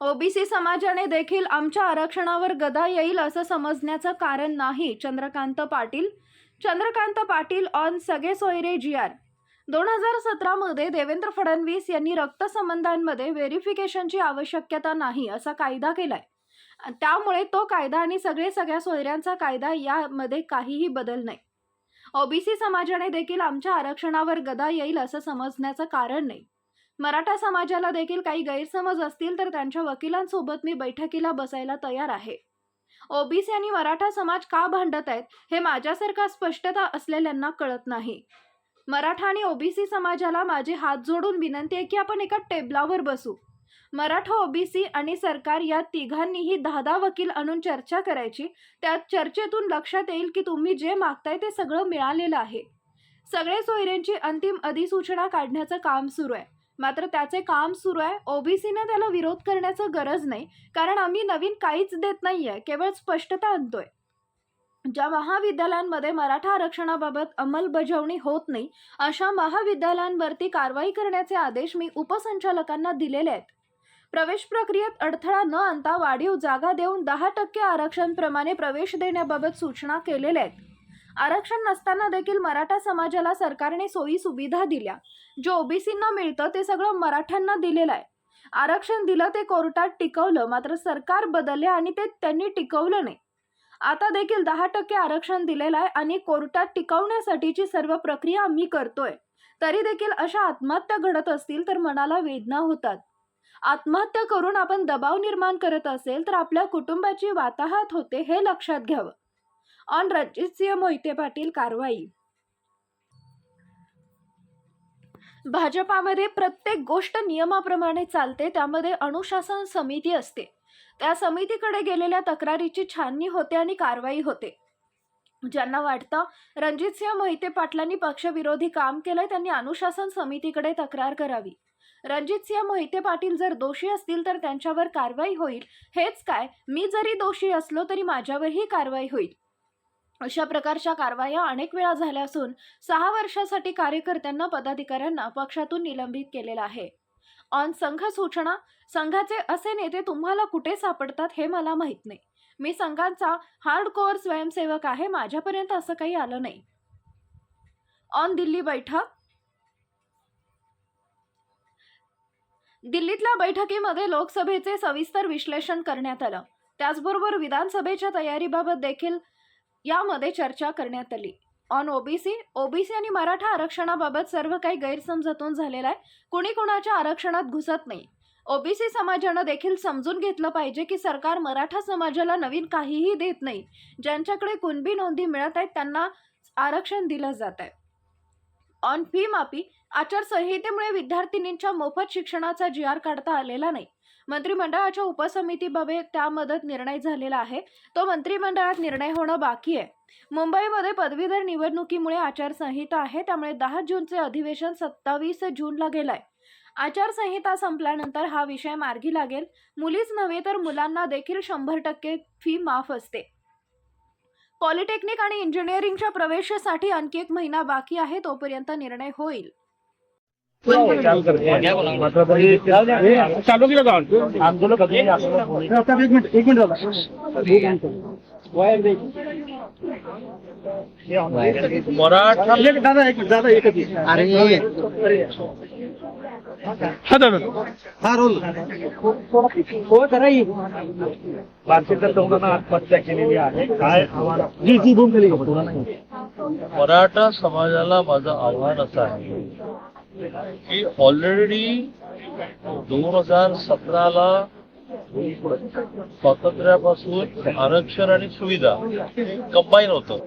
OBC समाजाने देखील आमच्या आरक्षणावर गदा येईल असं समजण्याचं कारण नाही. चंद्रकांत पाटील चंद्रकांत पाटील ऑन सगळे सोयरे जी आर. दोन हजार सतरामध्ये देवेंद्र फडणवीस यांनी रक्तसंबंधांमध्ये व्हेरिफिकेशनची आवश्यकता नाही असा कायदा केलाय. त्यामुळे तो कायदा आणि सगळे सगळ्या सोयऱ्यांचा कायदा यामध्ये काहीही बदल नाही. ओबीसी समाजाने देखील आमच्या आरक्षणावर गदा येईल असं समजण्याचं कारण नाही. मराठा समाजाला देखील काही गैरसमज असतील तर त्यांच्या वकिलांसोबत मी बैठकीला बसायला तयार आहे. ओबीसी आणि मराठा समाज का भांडत आहेत हे माझ्यासारखा स्पष्टता असलेल्यांना कळत नाही. मराठा आणि ओबीसी समाजाला माझे हात जोडून विनंती आहे की आपण एका टेबलावर बसू. मराठा ओबीसी आणि सरकार या तिघांनीही दहा दहा वकील आणून चर्चा करायची त्यात चर्चेतून लक्षात येईल की तुम्ही जे मागताय ते सगळं मिळालेलं आहे. सगळे सोयऱ्यांची अंतिम अधिसूचना काढण्याचं काम सुरू आहे. मात्र त्याचे काम सुरू आहे. ओबीसीने त्याला विरोध करण्याचं गरज नाही. कारण आम्ही नवीन काहीच देत नाही आहे केवळ स्पष्टता आणतोय. ज्या महाविद्यालयांमध्ये मराठा आरक्षणाबाबत अंमलबजावणी होत नाही अशा महाविद्यालयांवरती कारवाई करण्याचे आदेश मी उपसंचालकांना दिलेले आहेत. प्रवेश प्रक्रियेत अडथळा न आणता वाढीव जागा देऊन दहा टक्के आरक्षणप्रमाणे प्रवेश देण्याबाबत सूचना केलेल्या आहेत. आरक्षण नसताना देखील मराठा समाजाला सरकारने सोयी सुविधा दिल्या. जे ओबीसींना मिळतं ते सगळं मराठ्यांना दिलेलं आहे. आरक्षण दिलं ते कोर्टात टिकवलं मात्र सरकार बदलले आणि ते त्यांनी टिकवलं नाही. आता देखील दहा टक्के आरक्षण दिलेलं आहे आणि कोर्टात टिकवण्यासाठीची सर्व प्रक्रिया आम्ही करतोय. तरी देखील अशा आत्महत्या घडत असतील तर मनाला वेदना होतात. आत्महत्या करून आपण दबाव निर्माण करत असेल तर आपल्या कुटुंबाची वाताहत होते हे लक्षात घ्यावं. ऑन रणजितसिंह मोहिते पाटील कारवाई भाजपामध्ये प्रत्येक गोष्ट नियमाप्रमाणे चालते त्यामध्ये अनुशासन समिती असते. त्या समितीकडे गेलेल्या तक्रारीची छाननी होते आणि कारवाई होते. ज्यांना वाटतं रणजितसिंह मोहिते पाटलांनी पक्षविरोधी काम केलंय त्यांनी अनुशासन समितीकडे तक्रार करावी. रणजितसिंह मोहिते पाटील जर दोषी असतील तर त्यांच्यावर कारवाई होईल. हेच काय? मी जरी दोषी असलो तरी माझ्यावरही कारवाई होईल. अशा प्रकारच्या कारवाया अनेक वेळा झाल्या असून सहा वर्षासाठी कार्यकर्त्यांना पदाधिकाऱ्यांना पक्षातून निलंबित केलेलं आहे. ऑन संघ सूचना संघाचे असे नेते तुम्हाला कुठे सापडतात हे मला माहीत नाही. मी संघाचा हार्ड कोअर स्वयंसेवक आहे माझ्यापर्यंत असं काही आलं नाही. ऑन दिल्ली बैठक. दिल्लीतल्या बैठकीमध्ये लोकसभेचे सविस्तर विश्लेषण करण्यात आलं. त्याचबरोबर विधानसभेच्या तयारीबाबत देखील यामध्ये चर्चा करण्यात आली. ऑन ओबीसी ओबीसी आणि मराठा आरक्षणाबाबत सर्व काही गैरसमजातून झालेला आहे. कुणी कुणाच्या आरक्षणात घुसत नाही. ओबीसी समाजानं देखील समजून घेतलं पाहिजे की सरकार मराठा समाजाला नवीन काहीही देत नाही. ज्यांच्याकडे कुणबी नोंदी मिळत आहेत त्यांना आरक्षण दिलं जात आहे. ऑन फी माफी आचारसंहितेमुळे विद्यार्थिनींच्या मोफत शिक्षणाचा जी आर काढता आलेला नाही. मंत्रिमंडळाच्या उपसमितीबाबत त्यामधत निर्णय झालेला आहे. तो मंत्रिमंडळात निर्णय होणं बाकी आहे. मुंबईमध्ये पदवीधर निवडणुकीमुळे आचारसंहिता आहे त्यामुळे दहा जूनचे अधिवेशन सत्तावीस जूनला गेलंय. आचारसंहिता संपल्यानंतर हा विषय मार्गी लागेल. मुलीच नव्हे तर मुलांना देखील शंभर टक्के फी माफ असते. पॉलिटेक्निक आणि इंजिनिअरिंगच्या प्रवेशासाठी आणखी एक महिना बाकी आहे तोपर्यंत निर्णय होईल. चालू केलं जाऊन आंदोलन एक मिनिट एक मिनिट मराठा दादा एक मिनिट दादा एकच हा दादा. हा रोल. हो जरा भारतीय तरुणांना आत्महत्या केलेली आहे. काय आव्हान? मराठा समाजाला माझं आव्हान असं आहे की ऑलरेडी दोन हजार सतराला स्वातंत्र्यापासून आरक्षण आणि सुविधा कंबाईन होतं.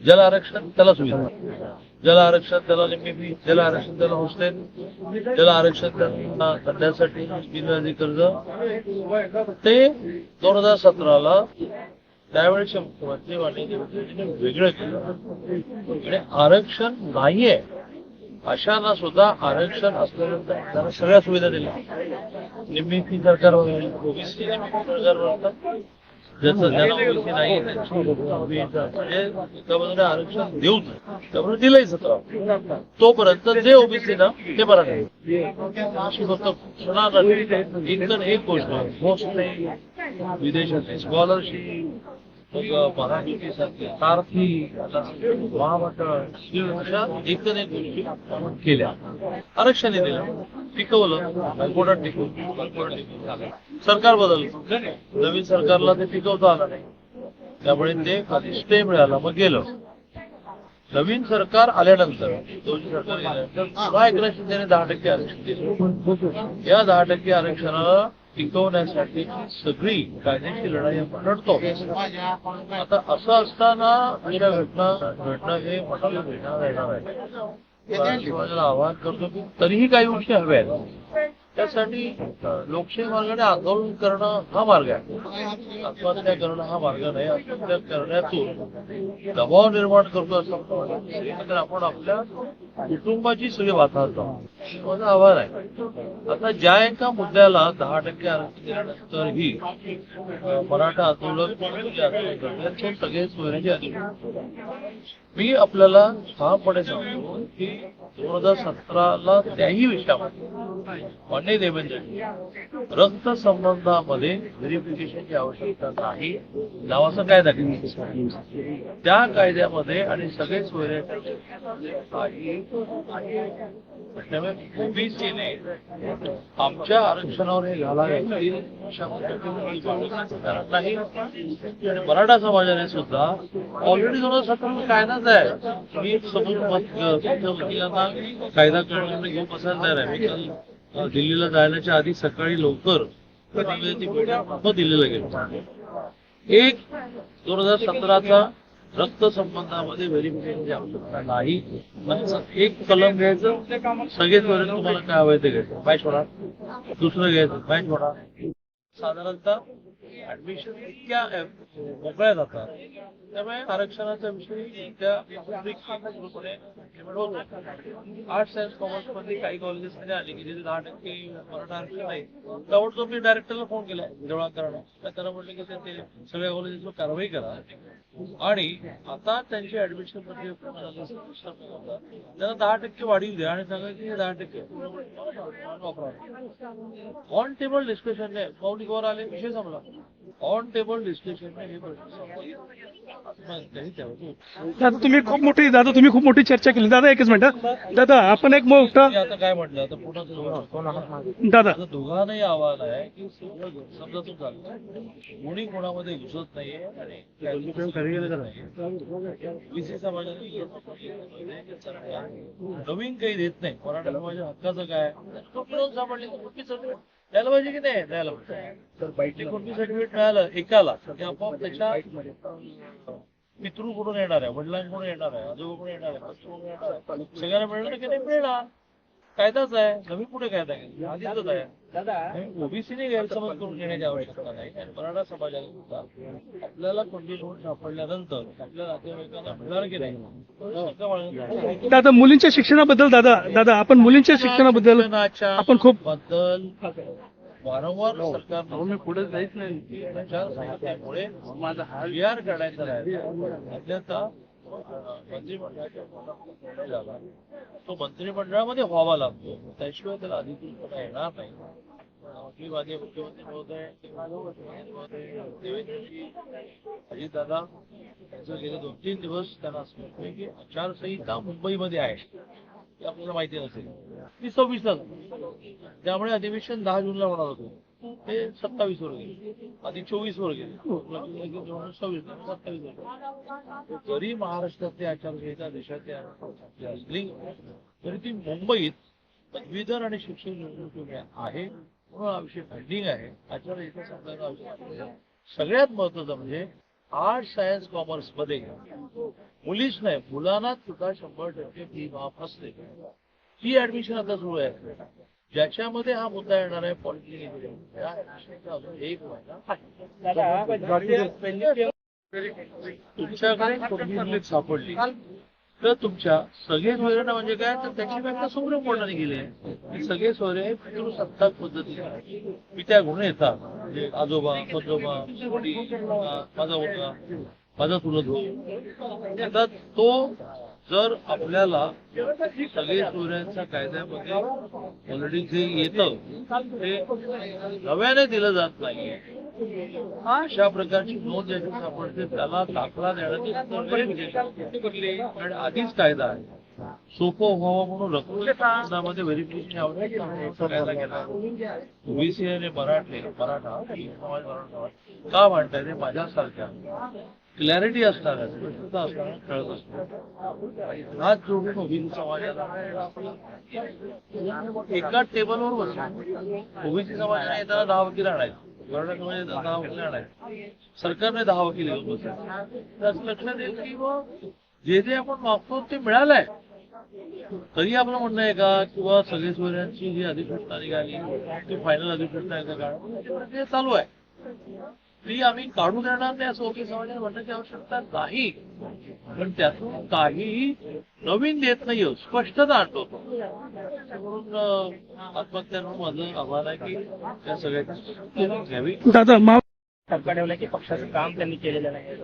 ज्याला आरक्षण त्याला सुविधा. ज्याला आरक्षण त्याला निम्मी ज्याला आरक्षण त्याला हॉस्टेल ज्याला आरक्षण त्यांना करण्यासाठी बिनव्याजी कर्ज. ते दोन हजार सतराला त्यावेळेचे मुख्यमंत्री माननीय वेगळं केलं. आणि आरक्षण नाहीये. अशांना सुद्धा आरक्षण असल्यानंतर सगळ्या सुविधा दिल्या. निम्मी फी सरकार ओबीसी ज्याचं ज्याला ओबीसी नाही म्हणजे आरक्षण देऊच त्यामुळे दिलंय सतरा. तोपर्यंत जे ओबीसी ना ते बरं नाही. फक्त घोषणा एक गोष्ट विदेशात विदेशातली स्कॉलरशिप मग सारथी महामंडळ एक गोष्टी केल्या. आरक्षण दिलं. टिकवलं. हायकोर्टात टिकवलं सरकार बदललं. नवीन सरकारला ते टिकवता आलं नाही. त्यामुळे ते खाली स्टे मिळाला. मग गेलं. नवीन सरकार आल्यानंतर दोन्ही सरकार गेल्यानंतर दहा टक्के आरक्षण दिलं. या दहा टक्के आरक्षणाला टिकवण्यासाठी सगळी कायद्याची लढाई आपण लढतो. आता असं असताना अशा घटना घटना हे मनाला भेटणार आहे. शिवाजीला आवाहन करतो की तरीही काही गोष्टी हव्या आहेत. त्यासाठी लोकशाही मार्गाने आंदोलन करणं हा मार्ग आहे. आत्महत्या करणं हा मार्ग नाही. आत्महत्या करण्यातून दबाव निर्माण करतो असं आपण तर आपण आपल्या कुटुंबाची सगळी वाताहत माझा माझं आव्हान आहे. आता ज्या एका मुद्द्याला दहा टक्के आरक्षण दिल्यानंतरही मराठा आंदोलन सगळे सोयऱ्याचे आंदोलन. मी आपल्याला ठामपणे सांगतो की दोन हजार सतराला त्याही विषयामध्ये नाही देवेंद्र म्हणजे. रक्त संबंधामध्ये व्हेरिफिकेशनची आवश्यकता नाही. नावाचा कायदा त्या कायद्यामध्ये आणि सगळे सोयरे ओबीसीने आमच्या आरक्षणावर हे घालावे अशा नाही आणि मराठा समाजाने सुद्धा ऑलरेडी दोन हजार सतरा कायदाच आहे. मी समोर वकिलांना कायदा करण्यासाठी घेऊन बसायला तयार आहे. मी दिल्लीला जायलाच्या आधी सकाळी लवकर दिल्लीला गेलो. एक दोन हजार सतराचा रक्त संबंधामध्ये व्हेरिफिकेशनची आवश्यकता नाही. म्हणजे एक कलम घ्यायचं सगळेच वरील तुम्हाला काय हवं ते घ्यायचं. बाईट होणार दुसरं घ्यायचं. बाईट होणार साधारणतः ऍडमिशन इतक्या मोकळ्या जातात. त्यामुळे आरक्षणाचा विषय इतक्या आर्ट्स सायन्स कॉमर्समध्ये काही कॉलेजेस मध्ये आले की जिथे दहा टक्के मराठा आरक्षण नाही ताबडतोब मी डायरेक्टरला फोन केला देवळा करणं. त्याला म्हटलं की ते- सगळ्या कॉलेजेसवर कारवाई करा. आणि आता त्यांची ऍडमिशनमध्ये त्यांना दहा टक्के वाढीव द्या आणि सांगा की हे दहा टक्के. वापरा ऑन टेबल डिस्कशनने मौलिकवर आले विषय संपला. ऑन टेबल हे त्यावर दादा तुम्ही खूप मोठी दादा तुम्ही खूप मोठी चर्चा केली. दादा एकच मिनिट दादा आपण एक मोठा आता काय म्हटलं आता पुन्हा दादा. दोघांनाही आव्हान आहे की सगळं समजातून चाललं कोणी कोणामध्ये घुसत नाहीये समाजाने नवीन काही देत नाही. मराठा समाजाच्या हक्काचं काय? सापडले द्यायला पाहिजे की नाही? द्यायला पाहिजे. कुठली सर्टिफिकेट मिळालं? एकाला. की आपोआप त्याच्या पितृकडून येणार आहे वडिलांकडून येणार आहे आजोबाकडून येणार आहे पत्नीकडून येणार आहे सगळ्यांना मिळणार की नाही मिळणार कायदाच आहे. नवीन कुठे कायदा आहे? आधीच आहे. ओबीसीने गैरसमज करून घेण्याची आवश्यकता नाही. आणि मराठा समाजाला सुद्धा आपल्याला कोणती नोट सापडल्यानंतर आपल्या नातेवाईकांना मिळणार की नाही? दादा मुलींच्या शिक्षणाबद्दल दादा दादा आपण मुलींच्या शिक्षणाबद्दल आपण खूप बद्दल वारंवार सरकार मी पुढे जायच नाही. आचारसंहितेमुळे माझा हा विहार काढायचा राहिला अन्यथा अं, मंत्रिमंडळाच्या निर्णय झाला तो मंत्रिमंडळामध्ये व्हावा लागतो. त्याशिवाय त्याला अधिकृतपणा येणार नाही. आपली माझे मुख्यमंत्री महोदय मुख्यमंत्री महोदय देवेंद्रजी अजितदादा यांचं गेले दोन तीन दिवस त्यांना स्मरतोय की आचारसंहिता मुंबईमध्ये आहे. हे आपल्याला माहिती नसेल. ती सव्वीस त्यामुळे अधिवेशन दहा जूनला होणार होतं. ते सत्तावीस वर गेले. आधी चोवीस वर गेले. सव्वीस सत्तावीस वर जरी महाराष्ट्रातली आचारसंहिता देशातली आपली असली तरी ती मुंबईत पदवीधर आणि निवडणुकीमुळे आहे. म्हणून हा विषय पेंडिंग आहे. आचारसंहिता आवश्यक आहे. सगळ्यात महत्वाचं म्हणजे आर्ट सायन्स कॉमर्समध्ये मुलीच नाही मुलांना सुद्धा शंभर टक्के फी माफ असते. ही ऍडमिशन आता सुरू आहे. ज्याच्यामध्ये हा मुद्दा येणार आहे पॉलिटिकल एक महिना. तुमच्याकडे सापडली. तर तुमच्या सगळे सोयरे म्हणजे काय? तर त्याची व्याख्या सुप्रीम कोर्टाने केली आहे. की सगळे सोयरे पितृसत्ताक पद्धतीने. मी त्या येतात म्हणजे आजोबा पजोबा अं, माझा माझा आता तो जर आपल्याला सगळे चोऱ्यांच्या कायद्यामध्ये ऑलरेडी जे येतं ते नव्याने दिलं जात नाहीये. अशा प्रकारची नोंद ज्याची सापडते त्याला दाखला देण्याची आधीच कायदा आहे. सोपं व्हावं म्हणून रक्तदानामध्ये व्हेरिफिकेशन करायला गेला ओबीसी आणि मराठे मराठा समाज मराठा का म्हणताय ते माझ्यासारख्या. क्लॅरिटी असणाऱ्या स्पष्टता असणाऱ्या कळत असतो हात जोडून ओबीसी समाजाला एका टेबलवर बसून ओबीसी समाजाने येताना दहा वकील आणायचे. मराठा समाजाने दहा वकील आणायचे. सरकारने दहा वकील घेऊन बसायचे तर असं लक्षात येईल की बुवा, जे जे आपण मागतो ते मिळालंय. तरी आपलं म्हणणं आहे का किंवा सगळे सोयऱ्यांची जी अधिसूचना निघाली ती फायनल अधिसूचना आहे का? काढून चालू आहे. ती आम्ही काढू देणार नाही असं वकील समाजाने म्हणण्याची आवश्यकता नाही. पण त्यातून काहीही नवीन देत नाही स्पष्टता आणतो म्हणून माझं आव्हान आहे की त्या सगळ्याची घ्यावी. दादा मा सरकार ठेवलं की पक्षाचं काम त्यांनी केलेलं नाही.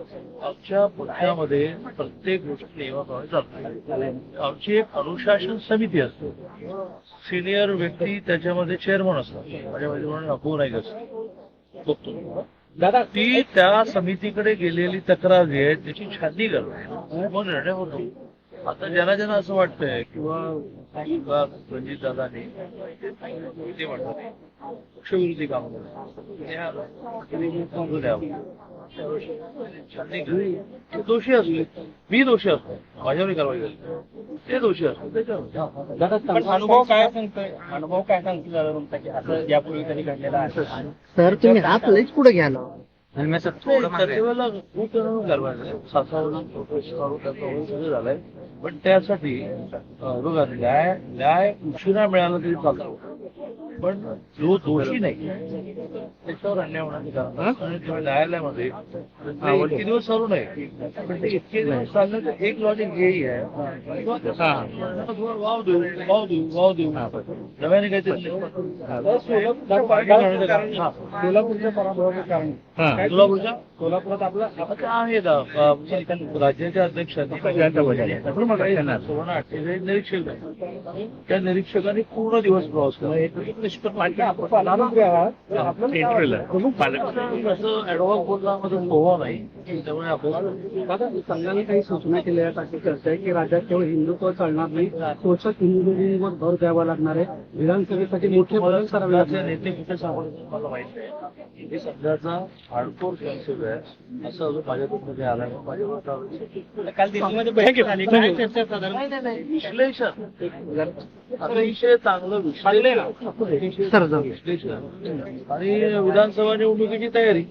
आमच्या पक्षामध्ये प्रत्येक गोष्ट नियमाप्रमाणे चालते आमची एक अनुशासन समिती असते. सिनियर व्यक्ती त्याच्यामध्ये चेअरमन असतात. माझ्या माहितीप्रमाणे अबू नाईक असतो बघतो. दादा ती त्या समितीकडे गेलेली तक्रार जी आहे त्याची छाननी करते मग निर्णय होतो. आता ज्यांना ज्यांना असं वाटतंय किंवा रणजित दादाने ते म्हणतात पक्षविरोधी काम. ते दोषी असले मी दोषी असतो. माझ्यावर कारवाई झाली ते दोषी असतो. त्याच्यावर अनुभव काय सांगतोय? अनुभव काय सांगतो दादा तुमचा? की असं यापूर्वी कधी घडलेलं आहे? सर तुम्ही हात लईच पुढे घ्या ना. पण त्यासाठी अं, बघा न्याय न्याय उशिरा मिळाला तरी चालतो. पण जो दोषी नाही त्याच्यावर अन्याय जेव्हा न्यायालयामध्ये इतके दिवस चालू नाही. पण ते इतके दिवस चाललं तर एक लॉजिक हेही आहे. वाव देऊ वाव देऊ वाव देऊ. नव्याने काहीतरी. सोलापूरच्या पराभवाचं कारण. सोलापूरच्या सोलापुरात आपला आहे राज्याच्या अध्यक्षांनी सुवर्ण अठ्ठेचाळीस निरीक्षक आहे. त्या निरीक्षकांनी पूर्ण दिवस प्रवास केला. नाही त्यामुळे आपण संघाने काही सूचना केल्या आहेत अशी चर्चा आहे की राज्यात केवळ हिंदुत्व चालणार नाही पोषक हिंदुत्वावर भर द्यावा लागणार आहे विधानसभेसाठी मोठे बदल करावे. नेते कुठे सापडतात मला माहीत नाही हे सध्याचा हार्डकोर स्वयंसेवक आहे असं अजून माझ्या मध्ये आलाय माझ्या मतावर काल दिल्लीमध्ये बैठक झाली काय चर्चा साधारण नाही नाही नाही. विश्लेषण. अतिशय चांगलं विश्लेषण. आणि विधानसभा निवडणुकीची तयारी.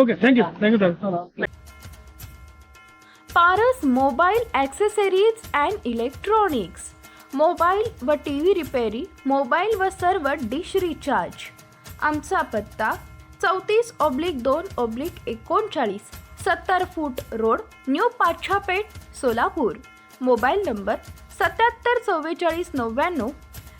Okay thank you thank you Paras mobile accessories and electronics. Mobile व टी व्ही रिपेरी मोबाईल व सर्व डिश रिचार्ज. आमचा पत्ता चौतीस ऑब्लिक दोन ऑब्लिक एकोणचाळीस सत्तर foot road new Pachhapeth Solapur. Mobile number सत्याहत्तर चव्वेचाळीस नव्याण्णव